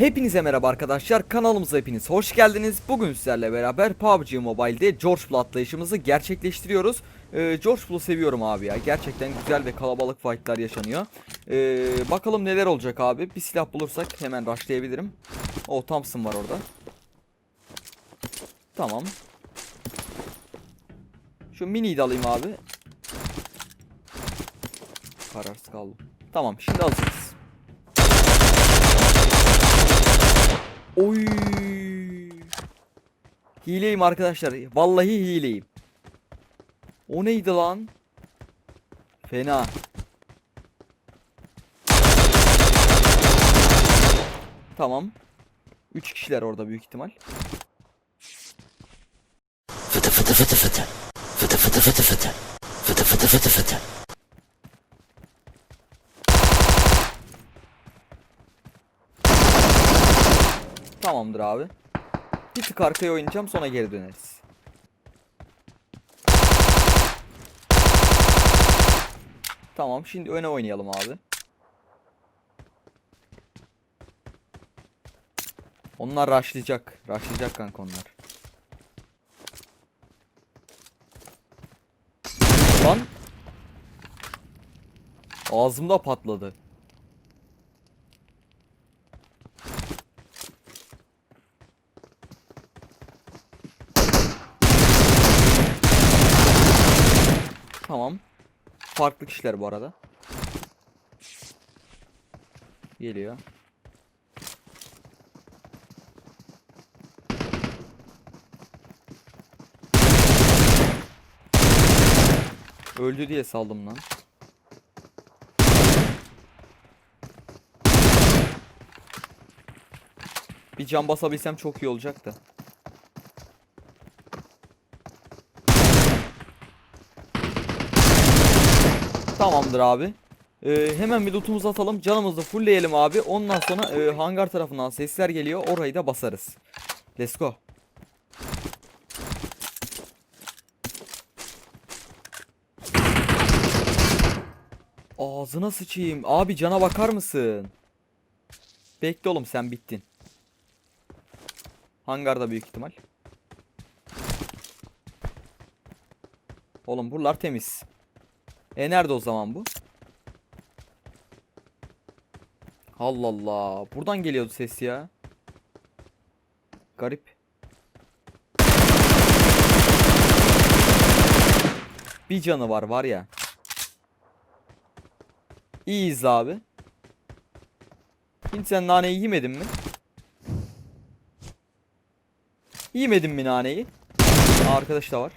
Hepinize merhaba arkadaşlar kanalımıza hepiniz hoş geldiniz. Bugün sizlerle beraber PUBG Mobile'de George Bull atlayışımızı gerçekleştiriyoruz. Ee, George Bull'u seviyorum abi ya gerçekten güzel ve kalabalık fightlar yaşanıyor. Ee, bakalım neler olacak abi bir silah bulursak hemen rushlayabilirim. O Thompson var orada. Tamam. Şu miniyi de alayım abi. Kararsız kaldım. Tamam şimdi hazırız. Oy. Hileyim arkadaşlar. Vallahi hileyim. O neydi lan? Fena. Tamam. 3 kişiler orada büyük ihtimal. Fıtı fıtı fıtı fıtı. Fıtı fıtı fıtı fıtı. Fıtı fıtı fıtı fıtı. Tamamdır abi. Bir tık arkaya oynayacağım sonra geri döneriz. Tamam şimdi öne oynayalım abi. Onlar rushlayacak. Rushlayacak kanka onlar. Lan. Ağzımda patladı. Tamam. Farklı kişiler bu arada. Geliyor. Öldü diye saldım lan. Bir can basabilsem çok iyi olacaktı. Tamamdır abi. Ee, hemen bir lootumuzu atalım. Canımızı fullleyelim abi. Ondan sonra e, hangar tarafından sesler geliyor. Orayı da basarız. Let's go. Ağzına sıçayım. Abi cana bakar mısın? Bekle oğlum sen bittin. Hangarda büyük ihtimal. Oğlum buralar temiz. E nerede o zaman bu? Allah Allah. Buradan geliyordu ses ya. Garip. Bir canı var var ya. İyiyiz abi. Hiç sen naneyi yemedin mi? Yemedin mi naneyi? Arkadaş da var.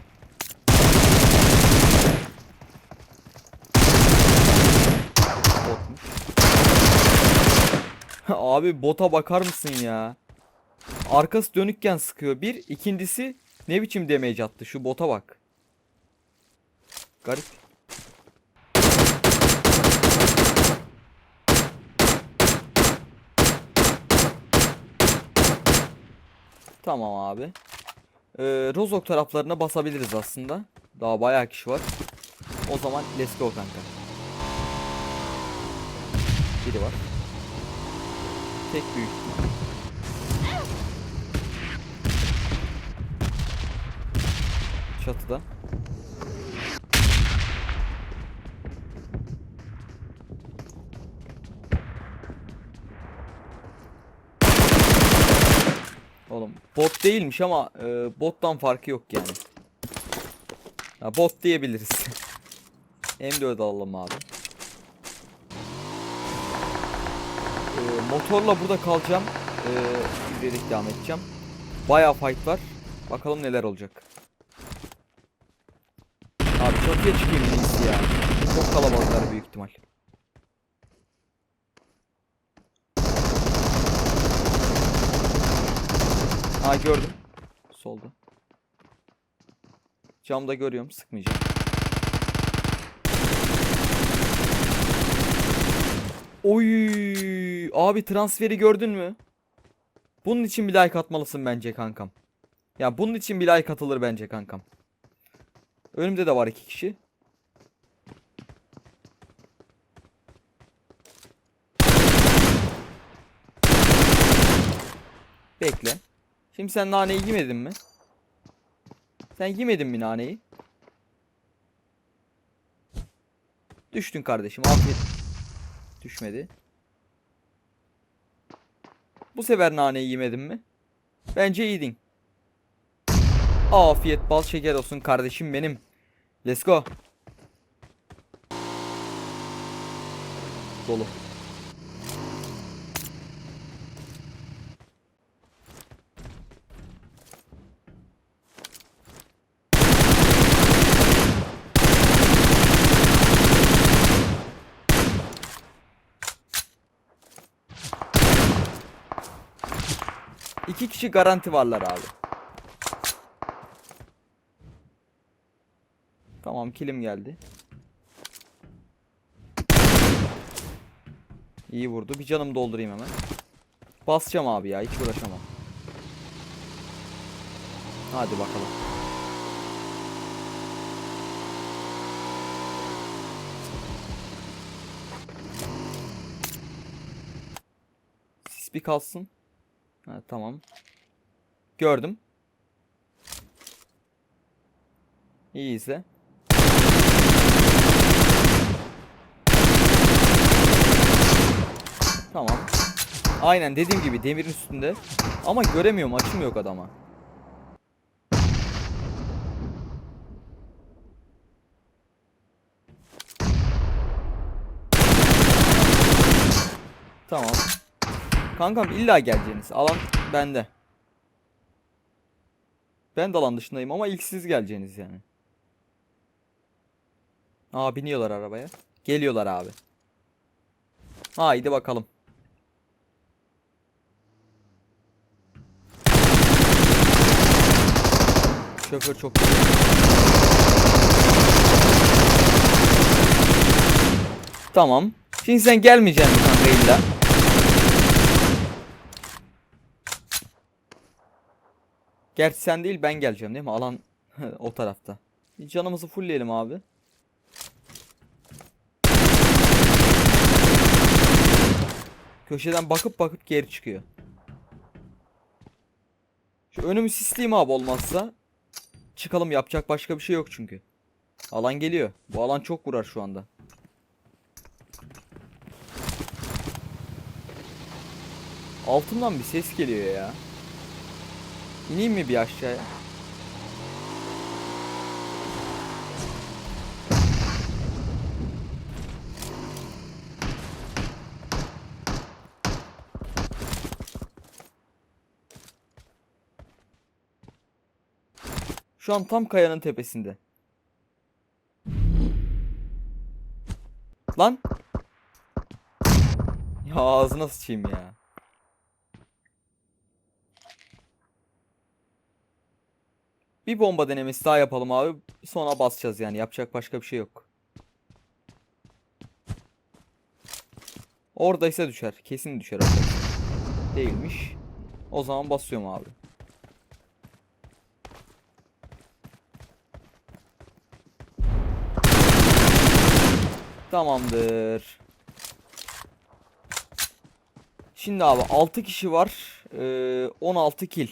Abi bota bakar mısın ya? Arkası dönükken sıkıyor. Bir. ikincisi ne biçim damage attı? Şu bota bak. Garip. Tamam abi. Ee, Rozok taraflarına basabiliriz aslında. Daha bayağı kişi var. O zaman let's go kanka. Biri var. Tek büyük ihtimal. Çatıda. Oğlum bot değilmiş ama e, bottan farkı yok yani. Ya bot diyebiliriz. M4 alalım abi. Motorla burada kalacağım. E, yürüyerek devam edeceğim. Bayağı fight var. Bakalım neler olacak. Abi çatıya çıkayım en ya. Çok kalabalıklar büyük ihtimal. Ha gördüm. Solda. Camda görüyorum. Sıkmayacağım. Oy! Abi transferi gördün mü? Bunun için bir like atmalısın bence kankam. Ya bunun için bir like atılır bence kankam. Önümde de var iki kişi. Bekle. Şimdi sen naneyi yemedin mi? Sen yemedin mi naneyi? Düştün kardeşim. Afiyet. Düşmedi. Bu sefer naneyi yemedin mi? Bence yedin. Afiyet bal şeker olsun kardeşim benim. Let's go. Dolu. İki kişi garanti varlar abi. Tamam kilim geldi. İyi vurdu. Bir canım doldurayım hemen. Basacağım abi ya. Hiç uğraşamam. Hadi bakalım. Sis bir kalsın. Ha, tamam. Gördüm. İyi izle. Tamam. Aynen dediğim gibi demirin üstünde. Ama göremiyorum açım yok adama. Tamam. Kankam illa geleceğiniz. Alan bende. Ben de alan dışındayım ama ilk siz geleceğiniz yani. Aa biniyorlar arabaya. Geliyorlar abi. Haydi bakalım. Şoför çok Tamam. Şimdi sen gelmeyeceksin kanka illa. Gerçi sen değil ben geleceğim değil mi? Alan o tarafta. Canımızı fullleyelim abi. Köşeden bakıp bakıp geri çıkıyor. Şu önümü sisleyeyim abi olmazsa. Çıkalım yapacak başka bir şey yok çünkü. Alan geliyor. Bu alan çok vurar şu anda. Altından bir ses geliyor ya. İneyim mi bir aşağıya? Şu an tam kayanın tepesinde. Lan. Ya ağzına sıçayım ya. Bir bomba denemesi daha yapalım abi. Sonra basacağız yani. Yapacak başka bir şey yok. Oradaysa düşer. Kesin düşer orada. Değilmiş. O zaman basıyorum abi. Tamamdır. Şimdi abi 6 kişi var. Ee, 16 kill.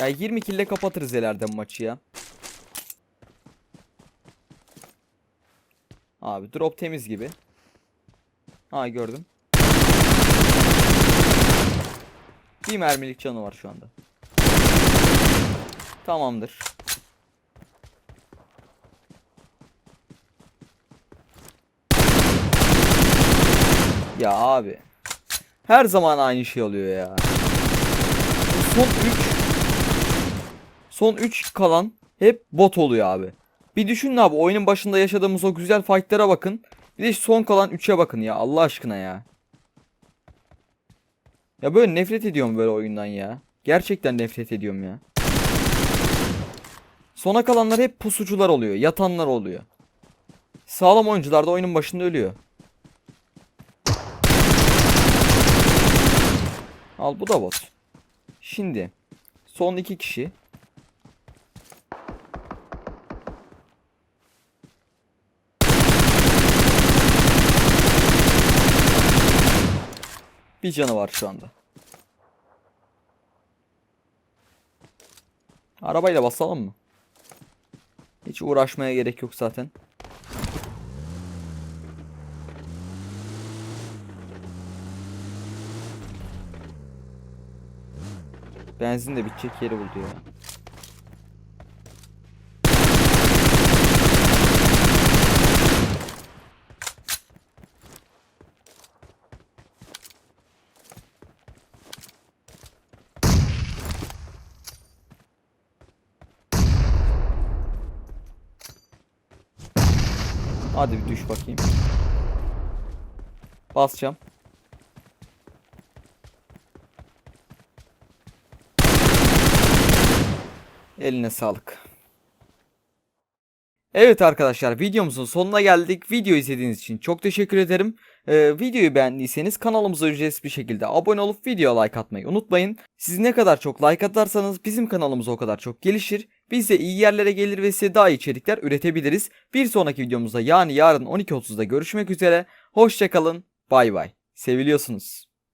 Ya 20 kill ile kapatırız ileride maçı ya. Abi drop temiz gibi. Ha gördüm. Bir mermilik canı var şu anda. Tamamdır. Ya abi. Her zaman aynı şey oluyor ya. Son 3 Son 3 kalan hep bot oluyor abi. Bir düşünün abi oyunun başında yaşadığımız o güzel fightlara bakın. Bir de son kalan 3'e bakın ya Allah aşkına ya. Ya böyle nefret ediyorum böyle oyundan ya. Gerçekten nefret ediyorum ya. Sona kalanlar hep pusucular oluyor. Yatanlar oluyor. Sağlam oyuncular da oyunun başında ölüyor. Al bu da bot. Şimdi son iki kişi. Bir canı var şu anda. Arabayla basalım mı? Hiç uğraşmaya gerek yok zaten. Benzin de bitecek yeri buldu ya. Hadi bir düş bakayım. Basacağım. Eline sağlık. Evet arkadaşlar videomuzun sonuna geldik. Video izlediğiniz için çok teşekkür ederim. Ee, videoyu beğendiyseniz kanalımıza ücretsiz bir şekilde abone olup video like atmayı unutmayın. Siz ne kadar çok like atarsanız bizim kanalımız o kadar çok gelişir. Biz de iyi yerlere gelir ve size daha iyi içerikler üretebiliriz. Bir sonraki videomuzda yani yarın 12.30'da görüşmek üzere. Hoşçakalın. Bay bay. Seviliyorsunuz.